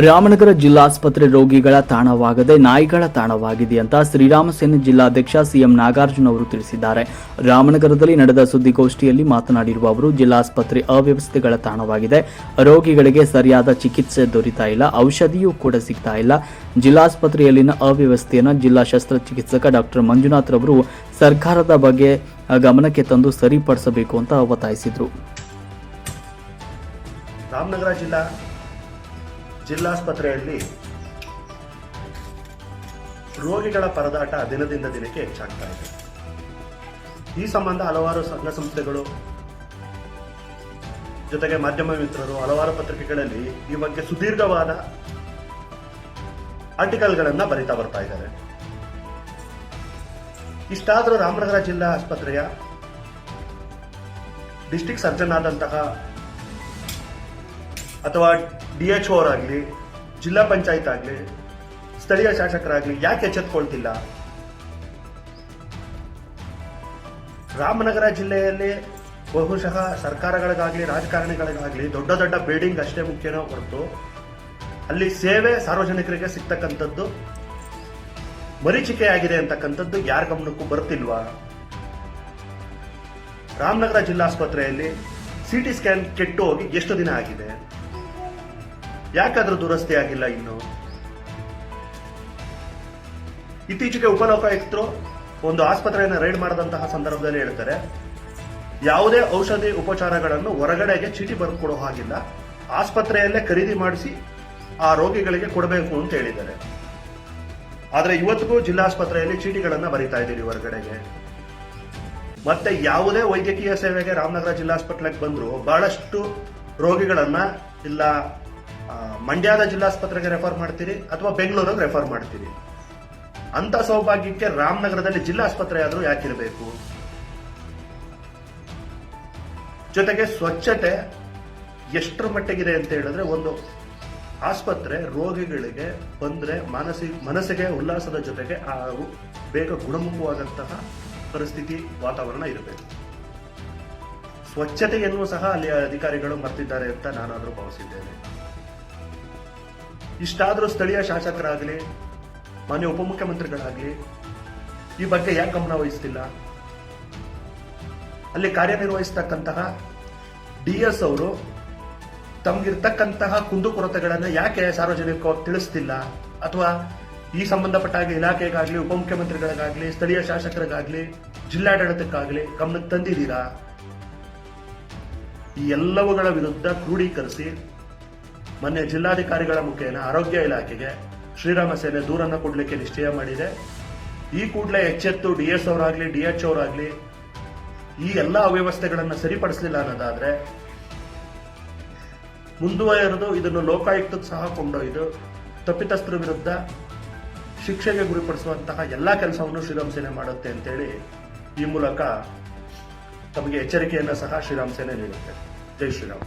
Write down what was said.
ರಾಮನಗರ ಜಿಲ್ಲಾಸ್ಪತ್ರೆ ರೋಗಿಗಳ ತಾಣವಾಗದೆ ನಾಯಿಗಳ ತಾಣವಾಗಿದೆ ಅಂತ ಶ್ರೀರಾಮ ಸೇನೆ ಜಿಲ್ಲಾಧ್ಯಕ್ಷ ಸಿಎಂ ನಾಗಾರ್ಜುನ ಅವರು ತಿಳಿಸಿದ್ದಾರೆ. ರಾಮನಗರದಲ್ಲಿ ನಡೆದ ಸುದ್ದಿಗೋಷ್ಠಿಯಲ್ಲಿ ಮಾತನಾಡಿರುವ ಅವರು, ಜಿಲ್ಲಾಸ್ಪತ್ರೆ ಅವ್ಯವಸ್ಥೆಗಳ ತಾಣವಾಗಿದೆ. ರೋಗಿಗಳಿಗೆ ಸರಿಯಾದ ಚಿಕಿತ್ಸೆ ದೊರೀತಾ ಇಲ್ಲ, ಔಷಧಿಯೂ ಕೂಡ ಸಿಗ್ತಾ ಇಲ್ಲ. ಜಿಲ್ಲಾಸ್ಪತ್ರೆಯಲ್ಲಿನ ಅವ್ಯವಸ್ಥೆಯನ್ನು ಜಿಲ್ಲಾ ಶಸ್ತ್ರಚಿಕಿತ್ಸಕ ಡಾಕ್ಟರ್ ಮಂಜುನಾಥ್ ರವರು ಸರ್ಕಾರದ ಬಗ್ಗೆ ಗಮನಕ್ಕೆ ತಂದು ಸರಿಪಡಿಸಬೇಕು ಅಂತ ಒತ್ತಾಯಿಸಿದರು. ರಾಮನಗರ ಜಿಲ್ಲಾ ಜಿಲ್ಲಾಸ್ಪತ್ರೆಯಲ್ಲಿ ರೋಗಿಗಳ ಪರದಾಟ ದಿನದಿಂದ ದಿನಕ್ಕೆ ಹೆಚ್ಚಾಗ್ತಾ ಇದೆ. ಈ ಸಂಬಂಧ ಹಲವಾರು ಸಂಘ ಸಂಸ್ಥೆಗಳು ಜೊತೆಗೆ ಮಾಧ್ಯಮ ಮಿತ್ರರು ಹಲವಾರು ಪತ್ರಿಕೆಗಳಲ್ಲಿ ಈ ಬಗ್ಗೆ ಸುದೀರ್ಘವಾದ ಆರ್ಟಿಕಲ್ಗಳನ್ನ ಬರಿತಾ ಬರ್ತಾ ಇದ್ದಾರೆ. ಇಷ್ಟಾದರೂ ರಾಮನಗರ ಜಿಲ್ಲಾ ಆಸ್ಪತ್ರೆಯ ಡಿಸ್ಟಿಕ್ ಸರ್ಜನ್ ಆದಂತಹ ಅಥವಾ ಡಿ ಎಚ್ ಅವರಾಗಲಿ, ಜಿಲ್ಲಾ ಪಂಚಾಯತ್ ಆಗಲಿ, ಸ್ಥಳೀಯ ಶಾಸಕರಾಗಲಿ ಯಾಕೆ ಎಚ್ಚೆತ್ಕೊಳ್ತಿಲ್ಲ? ರಾಮನಗರ ಜಿಲ್ಲೆಯಲ್ಲಿ ಬಹುಶಃ ಸರ್ಕಾರಗಳಿಗಾಗಲಿ, ರಾಜಕಾರಣಿಗಳಿಗಾಗಲಿ ದೊಡ್ಡ ದೊಡ್ಡ ಬಿಲ್ಡಿಂಗ್ ಅಷ್ಟೇ ಮುಖ್ಯನೋ ಹೊರತು ಅಲ್ಲಿ ಸೇವೆ ಸಾರ್ವಜನಿಕರಿಗೆ ಸಿಗ್ತಕ್ಕಂಥದ್ದು, ಮರೀಚಿಕೆಯಾಗಿದೆ ಅಂತಕ್ಕಂಥದ್ದು ಯಾರ ಗಮನಕ್ಕೂ ಬರ್ತಿಲ್ವಾ? ರಾಮನಗರ ಜಿಲ್ಲಾಸ್ಪತ್ರೆಯಲ್ಲಿ ಸಿಟಿ ಸ್ಕ್ಯಾನ್ ಕೆಟ್ಟು ಹೋಗಿ ಎಷ್ಟು ದಿನ ಆಗಿದೆ? ಯಾಕಾದ್ರೂ ದುರಸ್ತಿ ಆಗಿಲ್ಲ ಇನ್ನು? ಇತ್ತೀಚೆಗೆ ಉಪಲೋಕಾಯುಕ್ತರು ಒಂದು ಆಸ್ಪತ್ರೆಯನ್ನು ರೈಡ್ ಮಾಡಿದಂತಹ ಸಂದರ್ಭದಲ್ಲಿ ಹೇಳ್ತಾರೆ, ಯಾವುದೇ ಔಷಧಿ ಉಪಚಾರಗಳನ್ನು ಹೊರಗಡೆಗೆ ಚೀಟಿ ಬರೆದು ಕೊಡೋ ಹಾಗಿಲ್ಲ, ಆಸ್ಪತ್ರೆಯಲ್ಲೇ ಖರೀದಿ ಮಾಡಿಸಿ ಆ ರೋಗಿಗಳಿಗೆ ಕೊಡಬೇಕು ಅಂತ ಹೇಳಿದ್ದಾರೆ. ಆದರೆ ಇವತ್ತಿಗೂ ಜಿಲ್ಲಾಸ್ಪತ್ರೆಯಲ್ಲಿ ಚೀಟಿಗಳನ್ನು ಬರೀತಾ ಇದ್ದೀರಿ ಹೊರಗಡೆಗೆ. ಮತ್ತೆ ಯಾವುದೇ ವೈದ್ಯಕೀಯ ಸೇವೆಗೆ ರಾಮನಗರ ಜಿಲ್ಲಾಸ್ಪತ್ರೆಗೆ ಬಂದರೂ ಬಹಳಷ್ಟು ರೋಗಿಗಳನ್ನು ಇಲ್ಲ ಮಂಡ್ಯದ ಜಿಲ್ಲಾಸ್ಪತ್ರೆಗೆ ರೆಫರ್ ಮಾಡ್ತೀರಿ ಅಥವಾ ಬೆಂಗಳೂರಿಗೆ ರೆಫರ್ ಮಾಡ್ತೀರಿ? ಅಂತ ಸೌಭಾಗ್ಯಕ್ಕೆ ರಾಮನಗರದಲ್ಲಿ ಜಿಲ್ಲಾಸ್ಪತ್ರೆ ಆದರೂ ಯಾಕಿರಬೇಕು ಜೊತೆಗೆ ಸ್ವಚ್ಛತೆ ಎಷ್ಟರ ಮಟ್ಟಿಗಿದೆ ಅಂತ ಹೇಳಿದ್ರೆ ಒಂದು ಆಸ್ಪತ್ರೆ ರೋಗಿಗಳಿಗೆ ಬಂದ್ರೆ ಮಾನಸಿ, ಮನಸ್ಸಿಗೆ ಉಲ್ಲಾಸದ ಜೊತೆಗೆ ಹಾಗೂ ಬೇಗ ಗುಣಮುಖವಾದಂತಹ ಪರಿಸ್ಥಿತಿ ವಾತಾವರಣ ಇರಬೇಕು. ಸ್ವಚ್ಛತೆಯನ್ನು ಸಹ ಅಲ್ಲಿ ಅಧಿಕಾರಿಗಳು ಮರ್ತಿದ್ದಾರೆ ಅಂತ ನಾನಾದರೂ ಭಾವಿಸಿದ್ದೇನೆ. ಇಷ್ಟಾದರೂ ಸ್ಥಳೀಯ ಶಾಸಕರಾಗಲಿ, ಮಾನ್ಯ ಉಪಮುಖ್ಯಮಂತ್ರಿಗಳಾಗಲಿ, ಈ ಬಗ್ಗೆ ಯಾಕೆ ಗಮನ ವಹಿಸ್ತಿಲ್ಲ? ಅಲ್ಲಿ ಕಾರ್ಯನಿರ್ವಹಿಸ್ತಕ್ಕಂತಹ ಡಿ ಎಸ್ ಅವರು ತಮಗಿರ್ತಕ್ಕಂತಹ ಕುಂದುಕೊರತೆಗಳನ್ನು ಯಾಕೆ ಸಾರ್ವಜನಿಕವಾಗಿ ತಿಳಿಸ್ತಿಲ್ಲ? ಅಥವಾ ಈ ಸಂಬಂಧಪಟ್ಟ ಹಾಗೆ ಇಲಾಖೆಗಾಗ್ಲಿ, ಉಪಮುಖ್ಯಮಂತ್ರಿಗಳಿಗಾಗಲಿ, ಸ್ಥಳೀಯ ಶಾಸಕರಿಗಾಗಲಿ, ಜಿಲ್ಲಾಡಳಿತಕ್ಕಾಗಲಿ ಗಮನಕ್ಕೆ ತಂದಿದ್ದೀರಾ? ಈ ಎಲ್ಲವುಗಳ ವಿರುದ್ಧ ಕ್ರೋಢೀಕರಿಸಿ ಮೊನ್ನೆ ಜಿಲ್ಲಾಧಿಕಾರಿಗಳ ಮುಖೇನ ಆರೋಗ್ಯ ಇಲಾಖೆಗೆ ಶ್ರೀರಾಮ ಸೇನೆ ದೂರನ್ನು ಕೊಡಲಿಕ್ಕೆ ನಿಶ್ಚಯ ಮಾಡಿದೆ. ಈ ಕೂಡಲೇ ಎಚ್ಚೆತ್ತು ಡಿ ಎಸ್ ಅವರಾಗ್ಲಿ, ಡಿ ಎಚ್ ಅವರಾಗ್ಲಿ ಈ ಎಲ್ಲ ಅವ್ಯವಸ್ಥೆಗಳನ್ನು ಸರಿಪಡಿಸಲಿಲ್ಲ ಅನ್ನೋದಾದ್ರೆ ಮುಂದುವರೆದು ಇದನ್ನು ಲೋಕಾಯುಕ್ತಕ್ಕೆ ಸಹ ಕೊಂಡೊಯ್ದು ತಪ್ಪಿತಸ್ಥರ ವಿರುದ್ಧ ಶಿಕ್ಷೆಗೆ ಗುರಿಪಡಿಸುವಂತಹ ಎಲ್ಲ ಕೆಲಸವನ್ನು ಶ್ರೀರಾಮ್ ಸೇನೆ ಮಾಡುತ್ತೆ ಅಂತೇಳಿ ಈ ಮೂಲಕ ತಮಗೆ ಎಚ್ಚರಿಕೆಯನ್ನು ಸಹ ಶ್ರೀರಾಮ್ ಸೇನೆ ನೀಡುತ್ತೆ. ಜೈ ಶ್ರೀರಾಮ್.